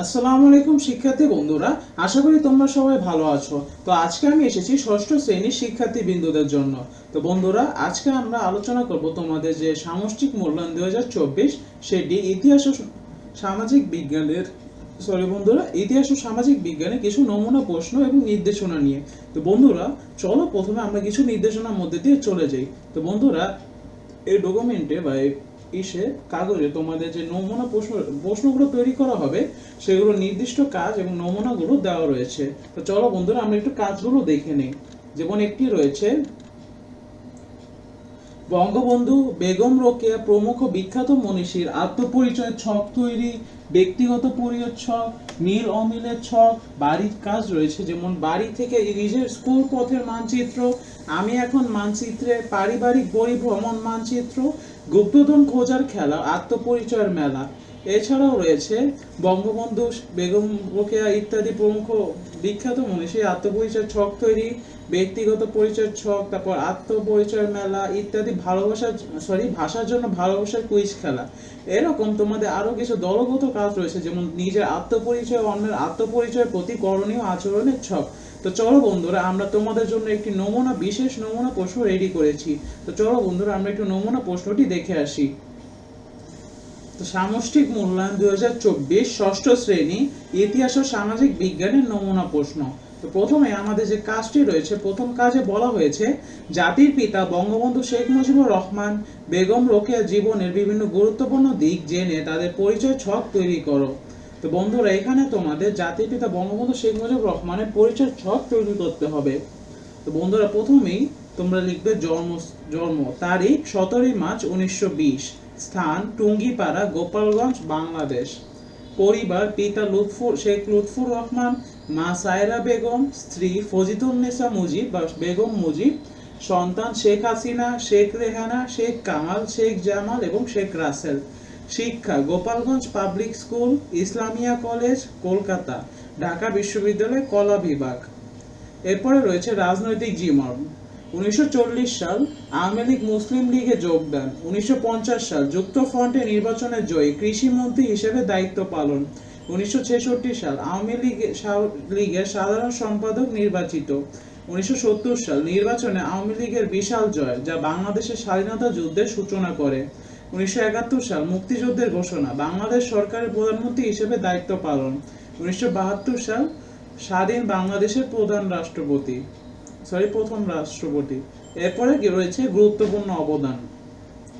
আসসালামু আলাইকুম শিক্ষার্থী বন্ধুরা, আশা করি তোমরা সবাই ভালো আছো। তো আজকে আমি এসেছি ষষ্ঠ শ্রেণির শিক্ষার্থী বিন্দুদের জন্য। তো বন্ধুরা, আজকে আমরা আলোচনা করব তোমাদের যে সামষ্টিক মূল্যায়ন দুই হাজার চব্বিশ সেটি ইতিহাস ও সামাজিক বিজ্ঞানের সরি বন্ধুরা, ইতিহাস ও সামাজিক বিজ্ঞানে কিছু নমুনা, প্রশ্ন এবং নির্দেশনা নিয়ে। তো বন্ধুরা, চলো প্রথমে আমরা কিছু নির্দেশনার মধ্যে দিয়ে চলে যাই। তো বন্ধুরা, এই ডকুমেন্টে বা এই ইসে কাগজে তোমাদের যে নমুনা প্রশ্ন, প্রশ্নগুলো তৈরি করা হবে, সেগুলো নির্দিষ্ট কাজ এবং নমুনাগুলো দেওয়া রয়েছে। তো চলো বন্ধুরা, আমরা একটু কাজগুলো দেখে নিই। যেমন একটি রয়েছে বঙ্গবন্ধু বেগম রোকেয়া প্রমুখ বিখ্যাত মনীষীর আত্মপরিচয় ছক তৈরি, ব্যক্তিগত পরিচয় ছক, নীল অমিলের ছক, বাড়ির কাজ রয়েছে, যেমন বাড়ি থেকে নিজের স্কুল পথের মানচিত্র, আমি এখন মানচিত্রে পারিবারিক বই ভ্রমণ মানচিত্র, গুপ্তধন খোঁজার খেলা, আত্মপরিচয়ের মেলা। এছাড়াও রয়েছে বঙ্গবন্ধু বেগম রোকেয়া ইত্যাদি প্রমুখ বিখ্যাত মনীষী। আত্মপরিচয় ছক তৈরি, ব্যক্তিগত পরিচয়ের ছক, তারপর আত্মপরিচয় মেলা ইত্যাদি ভালোবাসার সরি ভাষার জন্য ভালোবাসার কুইজ খেলা। এরকম তোমাদের আরও কিছু দলগত কাজ রয়েছে, যেমন নিজের আত্মপরিচয় অন্যের আত্মপরিচয় প্রতি করণীয় আচরণের ছক। তো চলো বন্ধুরা, আমরা তোমাদের জন্য একটি নমুনা, বিশেষ নমুনা প্রশ্ন রেডি করেছি। তো চলো বন্ধুরা, আমরা একটু নমুনা প্রশ্নটি দেখে আসি। সামষ্টিক মূল্যায়ন দুই হাজার চব্বিশ ষষ্ঠ শ্রেণি, ইতিহাস ও সামাজিক বিজ্ঞানের নমুনা প্রশ্ন। তো প্রথমে আমাদের যে কাজটি রয়েছে, প্রথম কাজে বলা হয়েছে, জাতির পিতা বঙ্গবন্ধু শেখ মুজিবুর রহমান বেগম রোকেয়া জীবনের বিভিন্ন গুরুত্বপূর্ণ দিক জেনে তাদের পরিচয় ছক তৈরি করো। তো বন্ধুরা, এখানে তোমাদের জাতির পিতা বঙ্গবন্ধু শেখ মুজিবুর রহমানের পরিচয় ছক তৈরি করতে হবে। তো বন্ধুরা, প্রথমেই তোমরা লিখবে জন্ম জন্ম তারিখ সতেরোই মার্চ উনিশশো বিশ। স্থান টুঙ্গিপাড়া, গোপালগঞ্জ, বাংলাদেশ। পরিবার, পিতা লুৎফুর, শেখ লুৎফুর রহমান, মা সায়রা বেগম, স্ত্রী ফজিতুন্নেসা মুজিব বা বেগম মুজিব, সন্তান শেখ হাসিনা, শেখ রেহানা, শেখ কামাল, শেখ জামাল এবং শেখ রাসেল। শিক্ষা, Gopalganj public school, Islamia college, Kolkata, Dhaka বিশ্ববিদ্যালয়, কলা বিভাগ। এরপরে রয়েছে রাজনৈতিক জীবন। উনিশশো সাল আওয়ামী লীগ মুসলিম লীগে উনিশশো সাল যুক্ত ফ্রন্টে নির্বাচনে জয়ী কৃষিমন্ত্রী হিসেবে দায়িত্ব পালন। উনিশশো সাল আওয়ামী লীগ লীগের সাধারণ সম্পাদক নির্বাচিত। উনিশশো সাল নির্বাচনে আওয়ামী লীগের বিশাল জয়, যা বাংলাদেশের স্বাধীনতা যুদ্ধের সূচনা করে। উনিশশো একাত্তর সাল মুক্তিযুদ্ধের ঘোষণা, বাংলাদেশ সরকারের প্রধানমন্ত্রী হিসেবে দায়িত্ব পালন। উনিশশো বাহাত্তর সাল স্বাধীন বাংলাদেশের প্রধান রাষ্ট্রপতি। সরি, প্রথম রাষ্ট্রপতি। এরপরে কি রয়েছে? গুরুত্বপূর্ণ অবদান।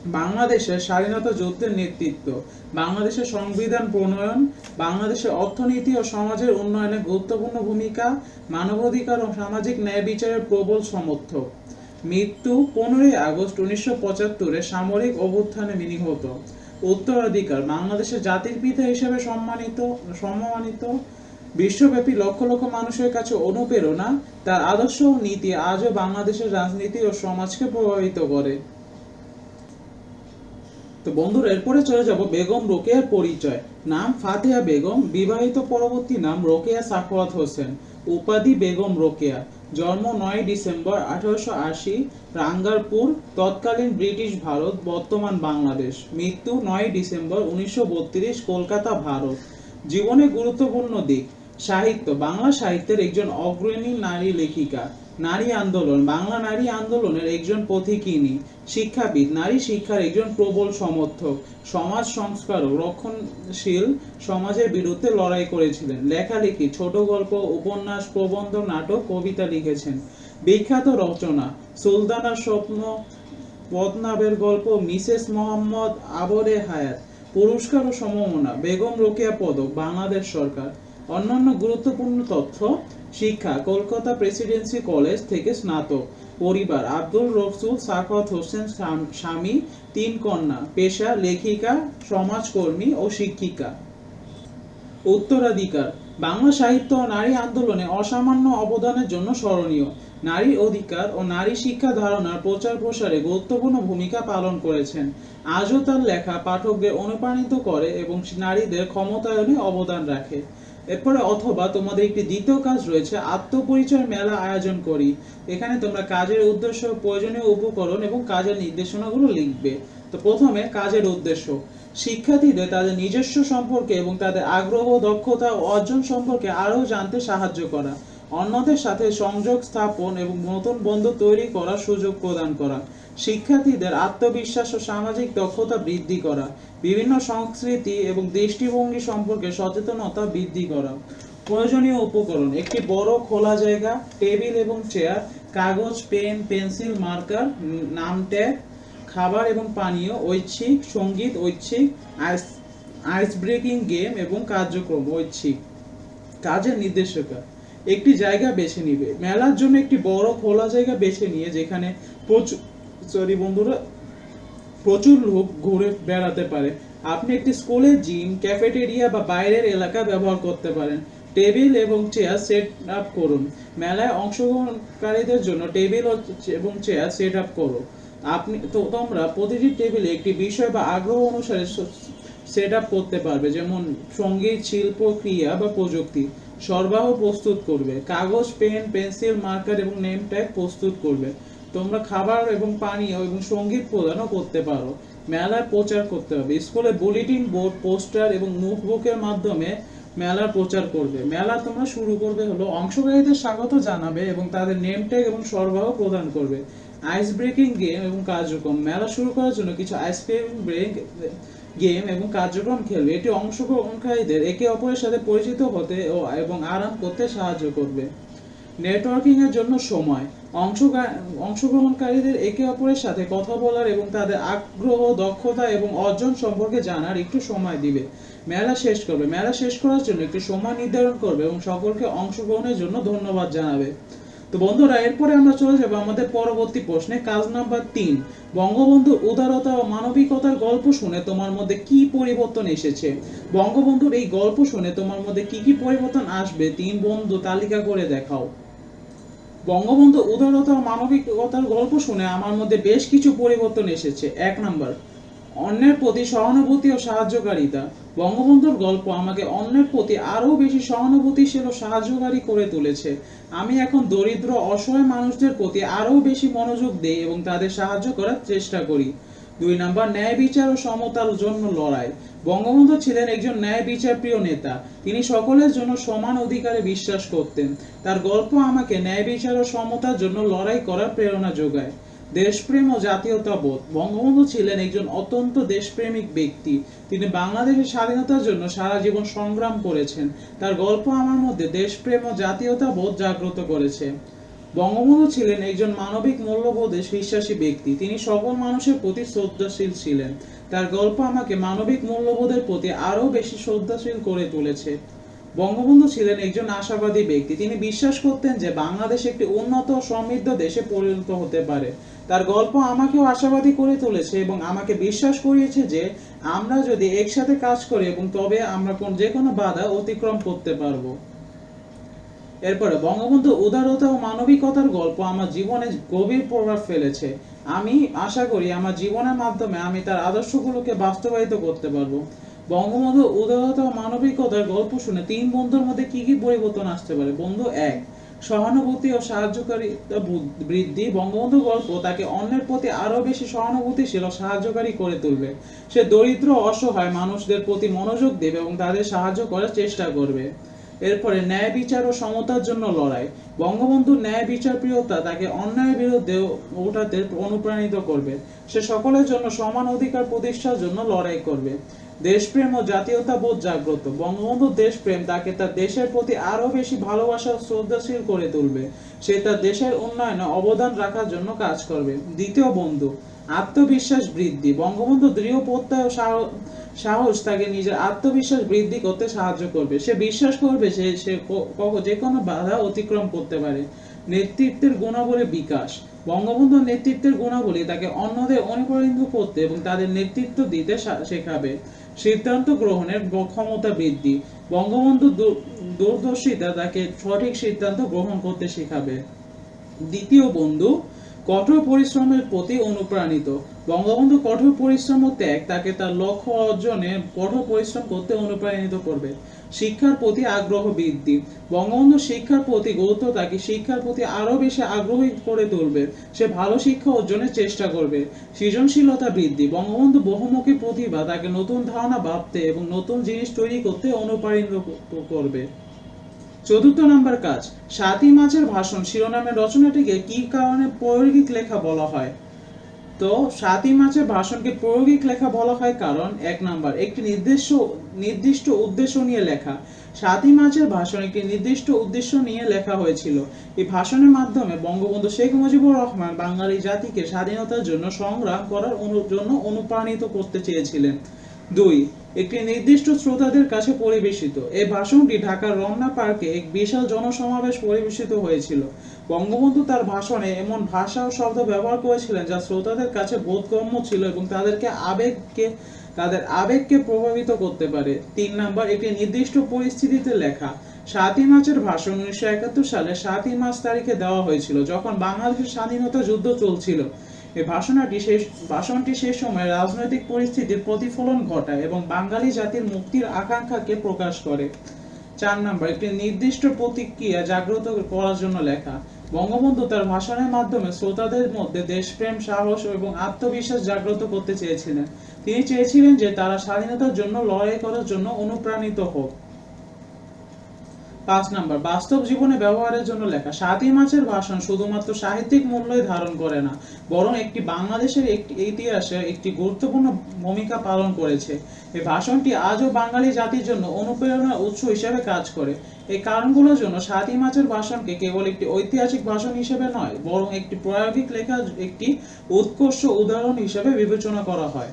বাংলাদেশের স্বাধীনতা যুদ্ধের নেতৃত্ব, বাংলাদেশের সংবিধান প্রণয়ন, বাংলাদেশের অর্থনীতি ও সমাজের উন্নয়নে গুরুত্বপূর্ণ ভূমিকা, মানবাধিকার ও সামাজিক ন্যায় বিচারের প্রবল সমর্থক। মৃত্যু পনেরোই আগস্ট উনিশশো পঁচাত্তরে সামরিক অভ্যুত্থানে নিহত। উত্তরাধিকার বাংলাদেশের জাতির পিতা হিসেবে সম্মানিত সম্মানিত বিশ্বব্যাপী লক্ষ লক্ষ মানুষের কাছে অনুপ্রেরণা, তার আদর্শ ও নীতি আজও বাংলাদেশের রাজনীতি ও সমাজকে প্রভাবিত করে। তো বন্ধুরা, এরপরে চলে যাব বেগম রোকেয়ার পরিচয়। নাম ফাতেহা বেগম, বিবাহিত পরবর্তী নাম রোকেয়া সাখওয়াত হোসেন, উপাধি বেগম রোকেয়া। জন্ম নয় ডিসেম্বর আঠারোশো আশি, রাঙ্গারপুর, তৎকালীন ব্রিটিশ ভারত, বর্তমান বাংলাদেশ। মৃত্যু নয় ডিসেম্বর উনিশশো বত্রিশ, কলকাতা, ভারত। জীবনে গুরুত্বপূর্ণ দিক। সাহিত্য, বাংলা সাহিত্যের একজন অগ্রণী নারী লেখিকা, নারী আন্দোলন, বাংলা নারী আন্দোলনের একজন পথিকিনী, শিক্ষাবিদ, নারী শিক্ষার একজন প্রবল সমর্থক, সমাজ সংস্কারক রক্ষণশীল সমাজের বিরুদ্ধে লড়াই করেছিলেন। লেখালেখি, ছোট গল্প, উপন্যাস, প্রবন্ধ, নাটক, কবিতা লিখেছেন। বিখ্যাত রচনা সুলতানার স্বপ্ন পদ্মাবের গল্প, মিসেস মোহাম্মদ আবরে হায়াত, পুরস্কার ও সমমনা, বেগম রোকেয়া পদক, বাংলাদেশ সরকার অন্যান্য গুরুত্বপূর্ণ তথ্য, শিক্ষা, কলকাতা প্রেসিডেন্সি কলেজ থেকে স্নাতক, পরিবার, আব্দুল রফসুল, সাখাওয়াত হোসেন, স্বামী তিন কন্যা, পেশা, লেখিকা, সমাজকর্মী ও শিক্ষিকা। উত্তরাধিকার, বাংলা সাহিত্য ও নারী আন্দোলনে অসামান্য অবদানের জন্য স্মরণীয়। নারী অধিকার ও নারী শিক্ষা ধারণার প্রচার প্রসারে গুরুত্বপূর্ণ ভূমিকা পালন করেছেন। আজও তার লেখা পাঠকদের অনুপ্রাণিত করে এবং নারীদের ক্ষমতায়নে অবদান রাখে। এরপরে অথবা তোমাদের একটি দ্বিতীয় কাজ রয়েছে, আত্মপরিচয় মেলা আয়োজন করি। এখানে তোমরা কাজের উদ্দেশ্য, প্রয়োজনীয় উপকরণ এবং কাজের নির্দেশনাগুলো লিখবে। তো প্রথমে কাজের উদ্দেশ্য। শিক্ষার্থীদের তাদের নিজস্ব সম্পর্কে এবং তাদের আগ্রহ, দক্ষতা অর্জন সম্পর্কে আরও জানতে সাহায্য করা। অন্যদের সাথে সংযোগ স্থাপন এবং নতুন বন্ধু তৈরি করার সুযোগ প্রদান করা, শিক্ষার্থীদের আত্মবিশ্বাস ও সামাজিক দক্ষতা বৃদ্ধি করা, বিভিন্ন সংস্কৃতি এবং দৃষ্টিভঙ্গি সম্পর্কে সচেতনতা বৃদ্ধি করা। প্রয়োজনীয় উপকরণ, একটি বড় খোলা জায়গা, টেবিল এবং চেয়ার, কাগজ, পেন, পেন্সিল, মার্কার, নাম ট্যাগ, খাবার এবং পানীয়, ঐচ্ছিক, সংগীত, ঐচ্ছিক, আইস আইস ব্রেকিং গেম এবং কার্যক্রম, ঐচ্ছিক। কাজের নির্দেশিকা। একটি জায়গা বেছে নিবে। মেলার জন্য একটি বড় খোলা জায়গা বেছে নিয়ে যেখানে প্রচুর সরি বন্ধুরা, প্রচুর লোক ঘুরে বেড়াতে পারে। আপনি একটি স্কুলের জিম ক্যাফেটেরিয়া বা বাইরের এলাকা ব্যবহার করতে পারেন। টেবিল এবং চেয়ার সেট আপ করুন। মেলায় অংশগ্রহণকারীদের জন্য টেবিল এবং চেয়ার সেট আপ করো। আপনি, তো তোমরা প্রতিটি টেবিলে একটি বিষয় বা আগ্রহ অনুসারে সেট আপ করতে পারবে। যেমন সংগীত, শিল্প, ক্রিয়া বা প্রযুক্তি। সরবরাহ প্রস্তুত করবে। কাগজ, পেন, পেন্সিল, মার্কার এবং নেম ট্যাগ প্রস্তুত করবে। তোমরা খাবার এবং পানীয় এবং সংগীত প্রদানও করতে পারো। মেলার প্রচার করতে হবে। স্কুলে বুলেটিন বোর্ড, পোস্টার এবং মুখবুকের মাধ্যমে মেলার প্রচার করবে। মেলা তোমরা শুরু করবে হলো অংশগ্রহীদের স্বাগত জানাবে এবং তাদের নেম ট্যাগ এবং সরবরাহ প্রদান করবে। আইস ব্রেকিং গেম এবং কার্যক্রম। মেলা শুরু করার জন্য কিছু আইস ব্রেক গেম এবং কার্যক্রম খেলবে। এটি অংশগ্রহণকারীদের একে অপরের সাথে পরিচিত হতে ও এবং আরাম করতে সাহায্য করবে। নেটওয়ার্কিং এর জন্য সময়। অংশগ্রা- অংশগ্রহণকারীদের একে অপরের সাথে কথা বলার এবং তাদের আগ্রহ, দক্ষতা এবং অর্জন সম্পর্কে জানার একটু সময় দিবে। মেলা শেষ করবে। মেলা শেষ করার জন্য একটি সময় নির্ধারণ করবে এবং সকলকে অংশগ্রহণের জন্য ধন্যবাদ জানাবে। তো বন্ধুরা, এরপরে আমরা চলে যাব আমাদের পরবর্তী প্রশ্নে। কাজ নাম্বার তিন, বঙ্গবন্ধুর উদারতা ও মানবিকতার গল্প শুনে তোমার মধ্যে কি পরিবর্তন এসেছে? বঙ্গবন্ধুর এই গল্প শুনে তোমার মধ্যে কি কি পরিবর্তন আসবে? তিন বন্ধু তালিকা করে দেখাও। বঙ্গবন্ধু উদারতা ও মানবিকতার গল্প শুনে আমার মধ্যে বেশ কিছু পরিবর্তন এসেছে। এক নাম্বার অন্যের প্রতি সহানুভূতি ও সাহায্যকারিতা। বঙ্গবন্ধুর গল্প আমাকে অন্যের প্রতি আরও বেশি সহানুভূতিশীল ও সাহায্যকারী করে তুলেছে। আমি এখন দরিদ্র, অসহায় মানুষদের প্রতি আরও বেশি মনোযোগ দেই এবং তাদের সাহায্য করার চেষ্টা করি। দুই নাম্বার, ন্যায় বিচার ও সমতার জন্য লড়াই। বঙ্গবন্ধু ছিলেন একজন ন্যায় বিচার প্রিয় নেতা। তিনি সকলের জন্য সমান অধিকারে বিশ্বাস করতেন। তার গল্প আমাকে ন্যায় বিচার ও সমতার জন্য লড়াই করার প্রেরণা যোগায়। দেশপ্রেম ও জাতীয়তাবোধ। বঙ্গবন্ধু ছিলেন একজন অত্যন্ত দেশপ্রেমিক ব্যক্তি। তিনি বাংলাদেশের স্বাধীনতার জন্য সারা জীবন সংগ্রাম করেছেন। তার গল্প আমার মধ্যে দেশপ্রেম ও জাতীয়তাবোধ জাগ্রত করেছে। বঙ্গবন্ধু ছিলেন একজন মানবিক মূল্যবোধে বিশ্বাসী ব্যক্তি। তিনি সকল মানুষের প্রতি শ্রদ্ধাশীল ছিলেন। তার গল্প আমাকে মানবিক মূল্যবোধের প্রতি আরও বেশি শ্রদ্ধাশীল করে তুলেছে। বঙ্গবন্ধু ছিলেন একজন আশাবাদী ব্যক্তি। তিনি বিশ্বাস করতেন যে বাংলাদেশ একটি উন্নত সমৃদ্ধ দেশে পরিণত হতে পারে। তার গল্প আমাকেও আশাবাদী করে তুলেছে এবং আমাকে বিশ্বাস করিয়েছে যে আমরা যদি একসাথে কাজ করি এবং তবে আমরা কোন যে কোনো বাধা অতিক্রম করতে পারব। এরপরে, বঙ্গবন্ধু উদারতা ও মানবিকতার গল্প আমার জীবনে গভীর প্রভাব ফেলেছে। আমি আশা করি আমার জীবনের মাধ্যমে আমি তার আদর্শগুলোকে বাস্তবায়িত করতে পারব। বঙ্গবন্ধু উদারতা মানবিকতার গল্প শুনে তিন বন্ধুর মধ্যে কি কি পরিবর্তন আসতে পারে? বন্ধু এক, সহানুভূতি ও সাহায্যকারিতা বৃদ্ধি। বঙ্গবন্ধু গল্প তাকে অন্যের প্রতি আরও বেশি সহানুভূতিশীল ও সাহায্যকারী করে তুলবে। সে দরিদ্র অসহায় মানুষদের প্রতি মনোযোগ দেবে এবং তাদের সাহায্য করার চেষ্টা করবে। এরপরে ন্যায় বিচার ও সমতার জন্য লড়াই। বঙ্গবন্ধুর ন্যায় বিচার প্রিয়তা তাকে অন্যায়ের বিরুদ্ধে ওঠাতে অনুপ্রাণিত করবে। সে সকলের জন্য সমান অধিকার প্রতিষ্ঠার জন্য লড়াই করবে। দেশপ্রেম ও জাতীয়তাবোধ জাগ্রত। বঙ্গবন্ধুর দেশপ্রেম তাকে তার দেশের প্রতি আরও বেশি ভালোবাসা শ্রদ্ধাশীল করে তুলবে। সে তার দেশের উন্নয়নে অবদান রাখার জন্য কাজ করবে। দ্বিতীয় বন্ধু, আত্মবিশ্বাস বৃদ্ধি। বঙ্গবন্ধু দৃঢ় প্রত্যয় সাহস তাকে নিজের আত্মবিশ্বাস বৃদ্ধি করতে সাহায্য করবে। সে বিশ্বাস করবে যে সে ক- যে কোনো বাধা অতিক্রম করতে পারে। নেতৃত্বের গুণাবলী বিকাশ। বঙ্গবন্ধুর নেতৃত্বের গুণাবলী তাকে অন্যদের অনুপ্রাণিত করতে এবং তাদের নেতৃত্ব দিতে শেখাবে। সিদ্ধান্ত গ্রহণের ক্ষমতা বৃদ্ধি। বঙ্গবন্ধু দূর- দূরদর্শিতা তাকে সঠিক সিদ্ধান্ত গ্রহণ করতে শেখাবে। দ্বিতীয় বন্ধু কঠোর পরিশ্রমের প্রতি অনুপ্রাণিত। বঙ্গবন্ধু কঠোর পরিশ্রম ও ত্যাগ তাকে তার লক্ষ্য অর্জনে কঠোর পরিশ্রম করতে অনুপ্রাণিত করবে। শিক্ষার প্রতি আগ্রহ বৃদ্ধি। বঙ্গবন্ধু শিক্ষার প্রতি গুরুত্ব তাকে শিক্ষার প্রতি আরও বেশি আগ্রহী করে তুলবে। সে ভালো শিক্ষা অর্জনের চেষ্টা করবে। সৃজনশীলতা বৃদ্ধি। বঙ্গবন্ধু বহুমুখী প্রতিভা তাকে নতুন ধারণা ভাবতে এবং নতুন জিনিস তৈরি করতে অনুপ্রাণিত করবে। চতুর্থ নাম্বার কাজ, সাতই মার্চের ভাষণ, শিরোনামের রচনাটিকে কি কারণে প্রয়োগিক লেখা বলা হয়? তো, সাতই মার্চের ভাষণকে প্রয়োগিক লেখা বলা হয় কারণ, এক নাম্বার, একটি নির্দিষ্ট নির্দিষ্ট উদ্দেশ্য নিয়ে লেখা। সাতই মার্চের ভাষণ একটি নির্দিষ্ট উদ্দেশ্য নিয়ে লেখা হয়েছিল। এই ভাষণের মাধ্যমে বঙ্গবন্ধু শেখ মুজিবুর রহমান বাঙালি জাতিকে স্বাধীনতার জন্য সংগ্রাম করার জন্য অনুপ্রাণিত করতে চেয়েছিলেন। দুই একটি নির্দিষ্ট শ্রোতাদের কাছে পরিবেশিত। এই ভাষণটি ঢাকার রমনা পার্কে এক বিশাল জনসমাবেশ পরিবেশিত হয়েছিল। বঙ্গবন্ধু তার ভাষণে এমন ভাষা ও শব্দ ব্যবহার করেছিলেন যা শ্রোতাদের কাছে বোধগম্য ছিল এবং তাদেরকে আবেগকে, তাদের আবেগকে প্রভাবিত করতে পারে। তিন নাম্বার, একটি নির্দিষ্ট পরিস্থিতিতে লেখা। সাতই মার্চের ভাষণ উনিশশো একাত্তর সালে সাতই মার্চ তারিখে দেওয়া হয়েছিল, যখন বাংলাদেশের স্বাধীনতা যুদ্ধ চলছিল। এই ভাষণটি শেষ ভাষণটি সেই সময় রাজনৈতিক পরিস্থিতির প্রতিফলন ঘটায় এবং বাঙালি জাতির মুক্তির আকাঙ্ক্ষাকে প্রকাশ করে। চার নাম্বার, একটি নির্দিষ্ট প্রতিক্রিয়া জাগ্রত করার জন্য লেখা। বঙ্গবন্ধু তার ভাষণের মাধ্যমে শ্রোতাদের মধ্যে দেশপ্রেম, সাহস এবং আত্মবিশ্বাস জাগ্রত করতে চেয়েছিলেন। তিনি চেয়েছিলেন যে তারা স্বাধীনতার জন্য লড়াই করার জন্য অনুপ্রাণিত হোক। পাঁচ নাম্বার, বাস্তব জীবনে ব্যবহারের জন্য লেখা। সাতই মার্চের ভাষণ শুধুমাত্র সাহিত্যিক মূল্যই ধারণ করে না, বরং একটি বাংলাদেশের একটি ইতিহাসে একটি গুরুত্বপূর্ণ ভূমিকা পালন করেছে। এই ভাষণটি আজও বাঙালি জাতির জন্য অনুপ্রেরণার উৎস হিসেবে কাজ করে। এই কারণগুলোর জন্য সাতই মার্চের ভাষণকে কেবল একটি ঐতিহাসিক ভাষণ হিসেবে নয়, বরং একটি প্রায়োগিক লেখা, একটি উৎকর্ষ উদাহরণ হিসেবে বিবেচনা করা হয়।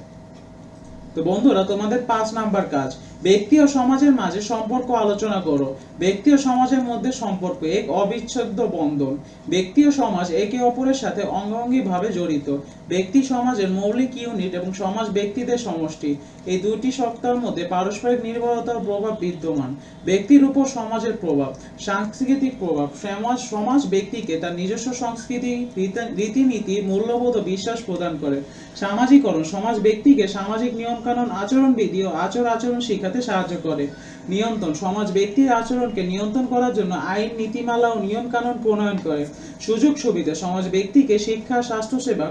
তো বন্ধুরা, তোমাদের পাঁচ নাম্বার কাজ। ব্যক্তি ও সমাজের মাঝে সম্পর্ক আলোচনা করো। ব্যক্তি ও সমাজের মধ্যে সম্পর্ক এক অবিচ্ছেদ্য বন্ধন। ব্যক্তি ও সমাজ একে অপরের সাথে অঙ্গাঙ্গি ভাবে জড়িত। ব্যক্তি সমাজের মৌলিক ইউনিট এবং সমাজ ব্যক্তিদের সমষ্টি। এই দুটি সত্তার মধ্যে পারস্পরিক নির্ভরতার প্রভাব বিদ্যমান। ব্যক্তির উপর সমাজের প্রভাব, সাংস্কৃতিক প্রভাব, সমাজ সমাজ ব্যক্তিকে তার নিজস্ব সংস্কৃতি, রীতি- রীতিনীতি, মূল্যবোধ ও বিশ্বাস প্রদান করে। সামাজিকরণ, সমাজ ব্যক্তিকে সামাজিক নিয়মকানুন, আচরণবিধি ও আচর আচরণ শিখাতে সাহায্য করে। নিয়ন্ত্রণ, সমাজ ব্যক্তির আচরণকে নিয়ন্ত্রণ করার জন্য আইন, নীতিমালা ও নিয়ম কানুন প্রণয়ন করে। সুযোগ সুবিধা, সমাজ ব্যক্তিকে শিক্ষা, স্বাস্থ্যসেবা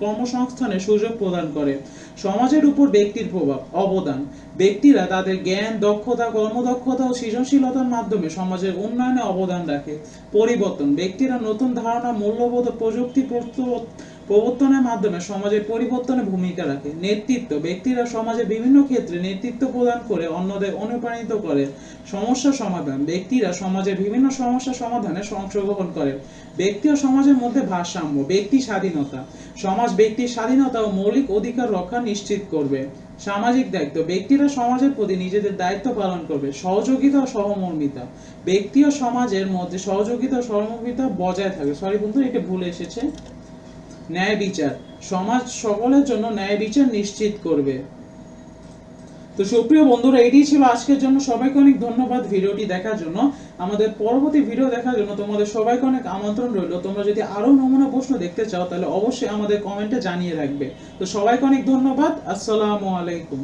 কর্মসংস্থানের সুযোগ প্রদান করে। সমাজের উপর ব্যক্তির প্রভাব, অবদান। ব্যক্তিরা তাদের জ্ঞান, দক্ষতা, কর্মদক্ষতা ও সৃজনশীলতার মাধ্যমে সমাজের উন্নয়নে অবদান রাখে। পরিবর্তন, ব্যক্তিরা নতুন ধারণা, মূল্যবোধ প্রযুক্তি প্রস্তুত প্রবর্তনের মাধ্যমে সমাজের পরিবর্তনে ভূমিকা রাখে। নেতৃত্ব, ব্যক্তিরা সমাজে বিভিন্ন ক্ষেত্রে নেতৃত্ব প্রদান করে অন্যদের অনুপ্রাণিত করে। সমস্যা সমাধান, ব্যক্তিরা সমাজের বিভিন্ন সমস্যা সমাধানে অংশগ্রহণ করে। ব্যক্তি ও সমাজের মধ্যে ভারসাম্য, ব্যক্তি স্বাধীনতা। সমাজ ব্যক্তির স্বাধীনতা ও মৌলিক অধিকার রক্ষা নিশ্চিত করবে। সামাজিক দায়িত্ব, ব্যক্তিরা সমাজের প্রতি নিজেদের দায়িত্ব পালন করবে। সহযোগিতা ও সহমর্মিতা, ব্যক্তি ও সমাজের মধ্যে সহযোগিতা ও সহমর্মিতা বজায় থাকবে। সরি বন্ধু এটা ভুলে এসেছে। ন্যায় বিচার। সমাজ সকলের জন্য ন্যায় বিচার নিশ্চিত করবে। তো সুপ্রিয় বন্ধুরা এটি ছিল আজকের জন্য। সবাইকে অনেক ধন্যবাদ ভিডিওটি দেখার জন্য। আমাদের পরবর্তী ভিডিও দেখার জন্য তোমাদের সবাইকে অনেক আমন্ত্রণ রইল। তোমরা যদি আরও নমুনা প্রশ্ন দেখতে চাও, তাহলে অবশ্যই আমাদের কমেন্টে জানিয়ে রাখবে। তো সবাইকে অনেক ধন্যবাদ। আসসালামু আলাইকুম।